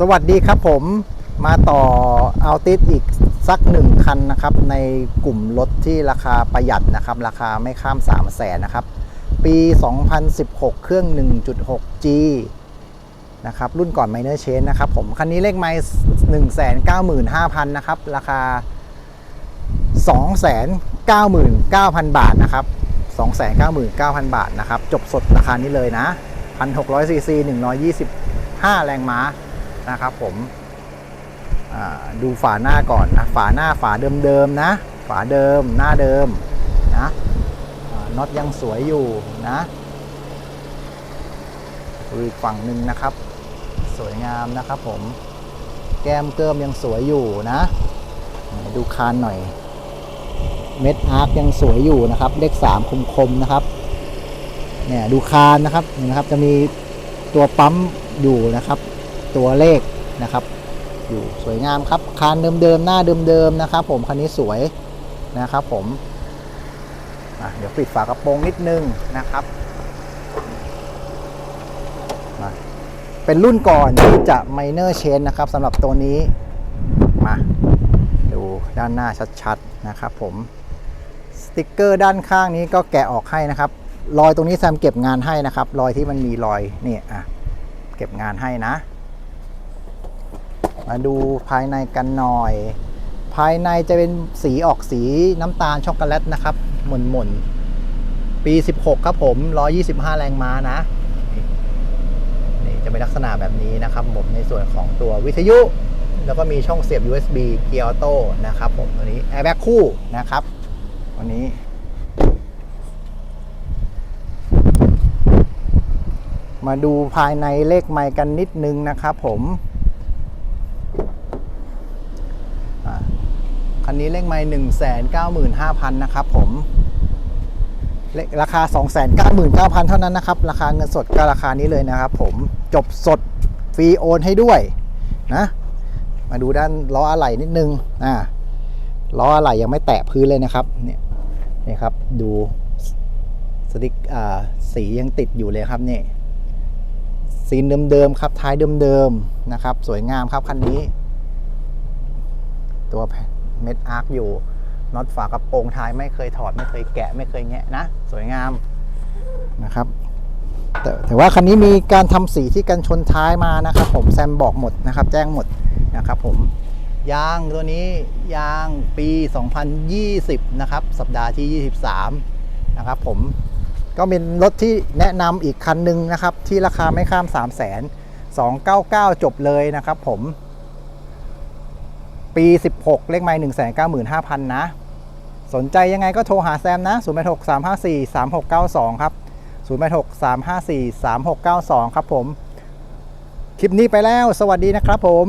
สวัสดีครับผมมาต่อเอาติสอีกสักหนึ่งคันนะครับ ในกลุ่มรถที่ราคาประหยัดนะครับ ราคาไม่ข้าม 3 0 0แสนนะครับ ปี 2016 เครื่อง 1.6G นะครับ รุ่นก่อน Minor Change นะครับผม คันนี้เลขไมล์195,000 นะครับ ราคา 299,000 บาทนะครับ 299,000 บาทนะครับ จบสดราคานี้เลยนะ 1,600ซีซี125 แรงม้า นะครับผมดูฝาหน้าก่อนนะฝาหน้าฝาเดิมๆนะ ฝาเดิมหน้าเดิมนะน็อตยังสวยอยู่นะอีกฝั่งหนึ่งนะครับ สวยงามนะครับผมแก้มเกิมยังสวยอยู่นะ ดูคานหน่อย เม็ดอาร์คยังสวยอยู่นะครับ เลข3คมๆนะครับเนี่ยดูคานนะครับนะครับจะมีตัวปั๊มอยู่นะครับ ตัวเลขนะครับอยู่สวยงามครับคานเดิมๆหน้าเดิมๆนะครับ ผมคันนี้สวยนะครับผมเดี๋ยวปิดฝากระโปรงนิดนึงนะครับมาเป็นรุ่นก่อนที่จะ minor change นะครับสำหรับตัวนี้มาดูด้านหน้าชัดๆนะครับผมสติกเกอร์ด้านข้างนี้ก็แกะออกให้นะครับ รอยตรงนี้แซมเก็บงานให้นะครับ รอยที่มันมีรอยนี่อะเก็บงานให้นะ มาดูภายในกันหน่อย ภายในจะเป็นสีออกสีน้ำตาลช็อกโกแลตนะครับหม่นหม่นปี 16 ครับผม 125 แรงม้านะ นี่จะเป็นลักษณะแบบนี้นะครับผมในส่วนของตัววิทยุ แล้วก็มีช่องเสียบ USB เกียร์ออโต้นะครับผมตัวนี้แอร์แบ็กคู่นะครับวันนี้มาดูภายในเลขไมค์กันนิดนึงนะครับผม อ่า คันนี้เลขไมล์หนึ่งแสนเก้าหมื่นห้าพันนะครับผมเลขราคา 2 9 9 0 0 0 เท่านั้นนะครับ ราคาเงินสดก็ราคานี้เลยนะครับผมจบสดฟรีโอนให้ด้วยนะ มาดูด้านล้ออะไหล่นิดนึงอ่าล้ออะไหล่ยังไม่แตะพื้นเลยนะครับเนี่ยนี่ครับดูสติกอ่าสียังติดอยู่เลยครับนี่ซีนเดิมๆครับท้ายเดิมๆนะครับ สวยงามครับคันนี้ ตัว เม็ดอาร์คอยู่น็อตฝากระโปรงท้ายไม่เคยถอดไม่เคยแกะไม่เคยแงะนะ สวยงามนะครับแต่แต่ว่าคันนี้มีการทำสีที่กันชนท้ายมานะครับ ผมแซมบอกหมดนะครับ แจ้งหมดนะครับ ผมยางตัวนี้ยางปี 2020 นะครับ สัปดาห์ที่ 23 นะครับ ผมก็เป็นรถที่แนะนำอีกคันหนึ่งนะครับ ที่ราคาไม่ข้าม 3 0 0 0 0 0 299 จบเลยนะครับ ผม ปี 16 เลขไมล์195,000นะ สนใจยังไงก็โทรหาแซมนะ086 354 3692ครับ086 354 3692ครับผม คลิปนี้ไปแล้ว สวัสดีนะครับผม